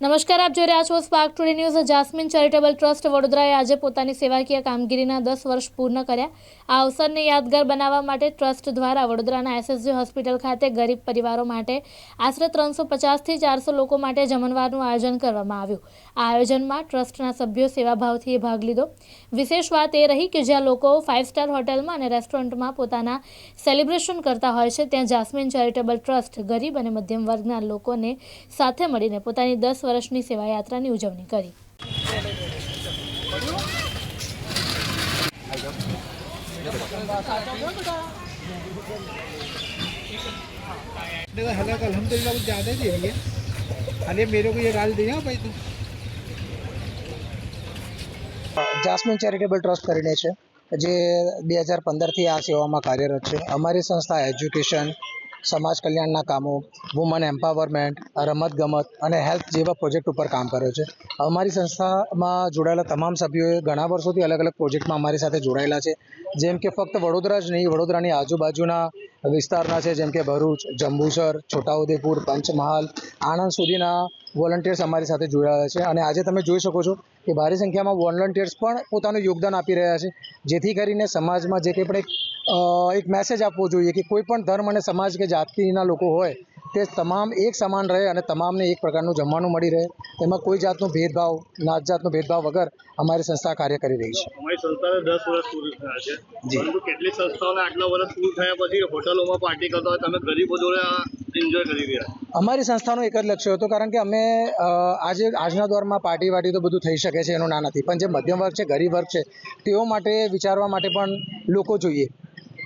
નમસ્કાર, આપ જોઈ રહ્યા છો spark today news Jasmine charitable trust વડોદરાએ આજે પોતાની સેવાકીય કામગીરીના દસ વર્ષ પૂર્ણ કર્યા. આ અવસરને યાદગાર બનાવવા માટે ટ્રસ્ટ દ્વારા વડોદરાના એસએસજી હોસ્પિટલ ખાતે ગરીબ પરિવારો માટે આશરે ત્રણસો પચાસથી ચારસો લોકો માટે જમણવારનું આયોજન કરવામાં આવ્યું. આ આયોજનમાં ટ્રસ્ટના સભ્યો સેવાભાવથી ભાગ લીધો. વિશેષ વાત એ રહી કે જ્યાં લોકો ફાઇવ સ્ટાર હોટલમાં અને રેસ્ટોરન્ટમાં પોતાના સેલિબ્રેશન કરતા હોય છે, ત્યાં જાસ્મિન ચેરિટેબલ ટ્રસ્ટ ગરીબ અને મધ્યમ વર્ગના લોકોને સાથે મળીને પોતાની દસ વર્ષની સેવા યાત્રાની ઉજવણી કરી देखो हलक अलहमदिल्ला कुछ ज़्यादा ही दे रही है अरे मेरे को ये गाल दिया भाई तू જાસ્મિન ચેરિટેબલ ટ્રસ્ટ કરીને છે જે બે હજાર પંદરથી આ સેવામાં કાર્યરત છે અમારી સંસ્થા એજ્યુકેશન સમાજ કલ્યાણના કામો વુમન એમ્પાવરમેન્ટ રમતગમત અને હેલ્થ જેવા પ્રોજેક્ટ ઉપર કામ કર્યો છે. અમારી સંસ્થામાં જોડાયેલા તમામ સભ્યોએ ઘણા વર્ષોથી અલગ અલગ પ્રોજેક્ટમાં અમારી સાથે જોડાયેલા છે. જેમ કે ફક્ત વડોદરા જ નહીં, વડોદરાની આજુબાજુના વિસ્તારના છે, જેમ કે ભરૂચ, જંબુસર, છોટાઉદેપુર, પંચમહાલ, આણંદ સુધીના વોલન્ટિયર્સ અમારી સાથે જોડાયા છે. અને આજે તમે જોઈ શકો છો કે ભારી સંખ્યામાં વોલન્ટિયર્સ પણ પોતાનું યોગદાન આપી રહ્યા છે. જેથી કરીને સમાજમાં જે કંઈ પણ એક એક મેસેજ આપવો જોઈએ કે કોઈ પણ ધર્મ અને સમાજ કે જાતિના લોકો હોય તે તમામ એક સમાન રહે અને તમામને એક પ્રકારનું જમવાનું મળી રહે. એમાં કોઈ જાતનો ભેદભાવ નાત જાતનો ભેદભાવ વગર અમારી સંસ્થા કાર્ય કરી રહી છે. અમારી સંસ્થાને દસ વર્ષ પૂરું થયા છે. જી. પરંતુ કેટલીક સંસ્થાઓને આટલા વર્ષ પૂરું થયા પછી હોટલોમાં પાર્ટી કરતા તમે ગરીબો જોડે એન્જોય કરી રહ્યા. અમારી સંસ્થાનો એક જ લક્ષ્ય હતો કારણ કે અમે આજે આજના દોરમાં પાર્ટી વાટી તો બધું થઈ શકે છે એનું ના નથી. પણ જે મધ્યમ વર્ગ છે ગરીબ વર્ગ છે તેઓ માટે વિચારવા માટે પણ લોકો જોઈએ.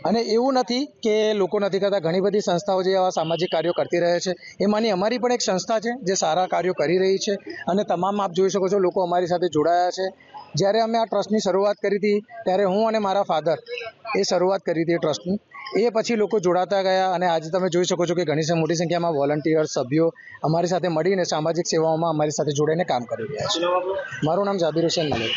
અને એવું નથી કે લોકો નથી કરતા ઘણી બધી સંસ્થાઓ જે આવા સામાજિક કાર્યો કરતી રહે છે એમાંની અમારી પણ એક સંસ્થા છે જે સારા કાર્યો કરી રહી છે અને તમામ આપ જોઈ શકો છો લોકો અમારી સાથે જોડાયા છે. જ્યારે અમે આ ટ્રસ્ટની શરૂઆત કરી હતી, ત્યારે હું અને મારા ફાધર એ શરૂઆત કરી હતી ટ્રસ્ટની. એ પછી લોકો જોડાતા ગયા અને આજે તમે જોઈ શકો છો કે ઘણી મોટી સંખ્યામાં વોલન્ટિયર સભ્યો અમારી સાથે મળીને સામાજિક સેવાઓમાં અમારી સાથે જોડાઈને કામ કરી રહ્યા છે. મારું નામ જાબીર હુસેન મલિક.